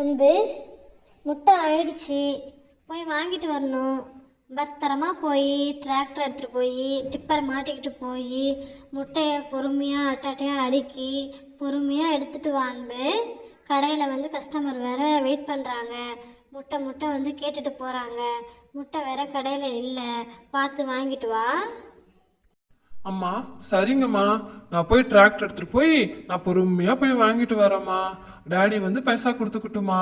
அன்பு முட்டை ஆயிடுச்சு. போய் வாங்கிட்டு வரணும். பத்திரமா போய் டிராக்டர் எடுத்துகிட்டு போய் டிப்பர் மாட்டிக்கிட்டு போய் முட்டையை பொறுமையாக அட்டாட்டையாக அடுக்கி பொறுமையாக எடுத்துகிட்டு வா அன்பு. கடையில் வந்து கஸ்டமர் வேற வெயிட் பண்ணுறாங்க முட்டை முட்டை வந்து கேட்டுட்டு போகிறாங்க முட்டை வேறு கடையில் இல்லை. பார்த்து வாங்கிட்டு வா. அம்மா சரிங்கம்மா. நான் போய் டிராக்டர் எடுத்துட்டு போய் நான் பொறுமையா போய் வாங்கிட்டு வரேம்மா. டாடி வந்து பைசா கொடுத்துக்கட்டுமா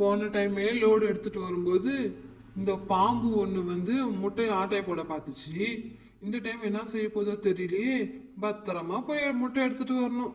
போன டைமே லோடு எடுத்துட்டு வரும்போது இந்த பாம்பு ஒன்று வந்து முட்டையை ஆட்டையை போட பார்த்துச்சு. இந்த டைம் என்ன செய்ய போதோ தெரியலையே. பத்திரமா போய் முட்டை எடுத்துட்டு வரணும்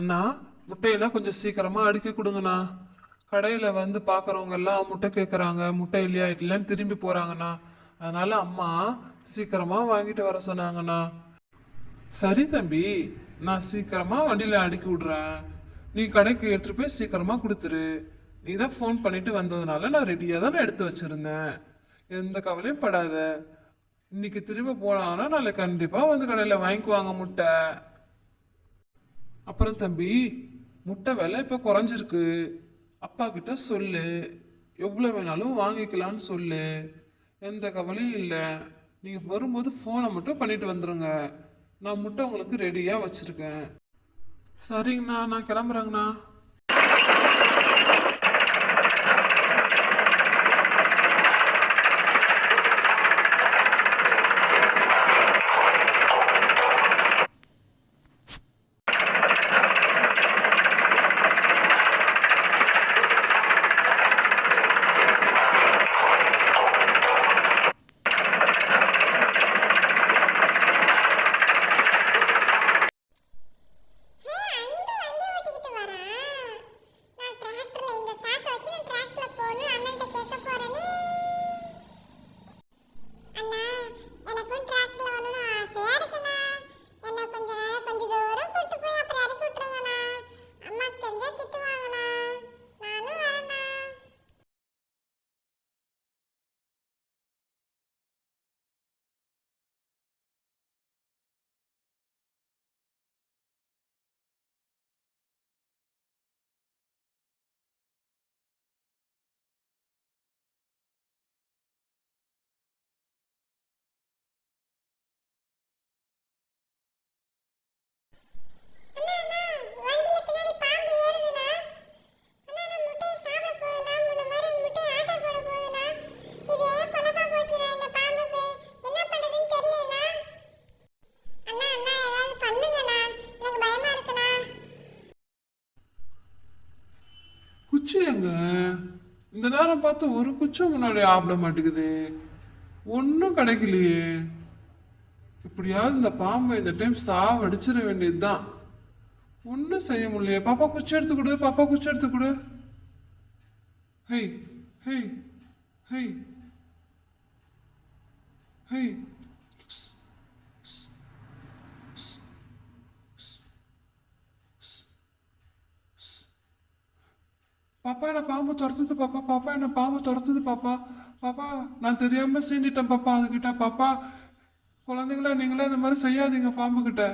அண்ணா முட்டையெல்லாம் கொஞ்சம் சீக்கிரமாக அடுக்கி கொடுங்கண்ணா. கடையில் வந்து பார்க்குறவங்க எல்லாம் முட்டை கேட்குறாங்க முட்டை இல்லையா இல்லைன்னு திரும்பி போகிறாங்கண்ணா அதனால் அம்மா சீக்கிரமாக வாங்கிட்டு வர சொன்னாங்கண்ணா. சரி தம்பி நான் சீக்கிரமாக வண்டியில் அடுக்கி விட்றேன். நீ கடைக்கு எடுத்துகிட்டு போய் சீக்கிரமாக கொடுத்துரு. நீ தான் ஃபோன் பண்ணிட்டு வந்ததுனால நான் ரெடியாக தான் எடுத்து வச்சுருந்தேன். எந்த கவலையும் படாத. இன்னைக்கு திரும்ப போனாங்கன்னா நாளைக்கு கண்டிப்பாக வந்து கடையில் வாங்கிக்குவாங்க முட்டை. அப்புறம் தம்பி முட்டை விலை இப்போ குறைஞ்சிருக்கு. அப்பா கிட்ட சொல்லு. எவ்வளோ வேணாலும் வாங்கிக்கலாம்னு சொல்லு. எந்த கவலையும் இல்லை. நீங்கள் வரும்போது ஃபோனை மட்டும் பண்ணிட்டு வந்துடுங்க நான் முட்டை உங்களுக்கு ரெடியாக வச்சுருக்கேன். சரிங்கண்ணா நான் கிளம்புறேங்கண்ணா. குச்சி எங்க இந்த நேரம் பார்த்து ஒரு குச்சும் முன்னாடி ஆப்பிட மாட்டேங்குது. ஒன்றும் கிடைக்கலையே. இப்படியாவது இந்த பாம்பை இந்த டைம் சாவடிச்சிட வேண்டியதுதான். ஒன்றும் செய்ய முடியலையே. பாப்பா குச்சி எடுத்து கொடு. பாப்பா குச்சி எடுத்து கொடு. Hey hey hey. ஹெய். பாப்பா என்ன பாம்பு துரத்துது பாப்பா பாப்பா என்ன பாம்பு துரத்துது பாப்பா. பாப்பா நான் தெரியாமல் சீண்டிட்டேன் பாப்பா அதுக்கிட்ட பாப்பா குழந்தைங்களா நீங்களே இந்த மாதிரி செய்யாதீங்க பாம்புக்கிட்ட